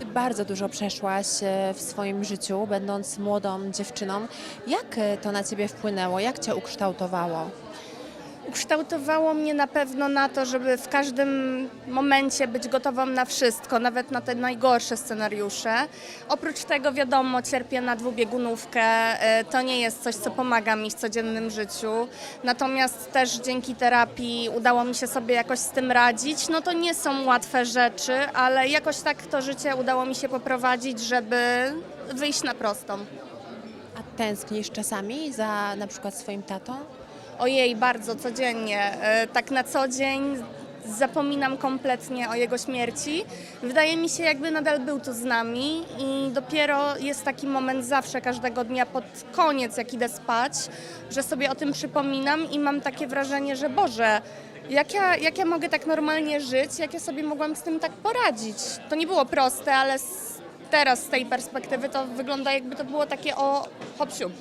Ty bardzo dużo przeszłaś e, w swoim życiu, będąc młodą dziewczyną. Jak e, to na ciebie wpłynęło? Jak cię ukształtowało? Ukształtowało mnie na pewno na to, żeby w każdym momencie być gotową na wszystko, nawet na te najgorsze scenariusze. Oprócz tego, wiadomo, cierpię na dwubiegunówkę. e, To nie jest coś, co pomaga mi w codziennym życiu. Natomiast też dzięki terapii udało mi się sobie jakoś z tym radzić. No to nie są łatwe rzeczy, ale jakoś tak to życie udało mi się poprowadzić, żeby wyjść na prostą. A tęsknisz czasami za na przykład swoim tatą? Ojej, bardzo codziennie. E, Tak na co dzień zapominam kompletnie o jego śmierci. Wydaje mi się, jakby nadal był tu z nami i dopiero jest taki moment zawsze, każdego dnia pod koniec, jak idę spać, że sobie o tym przypominam i mam takie wrażenie, że Boże, jak ja, jak ja mogę tak normalnie żyć, jak ja sobie mogłam z tym tak poradzić. To nie było proste, ale z, teraz z tej perspektywy to wygląda jakby to było takie o hop siup.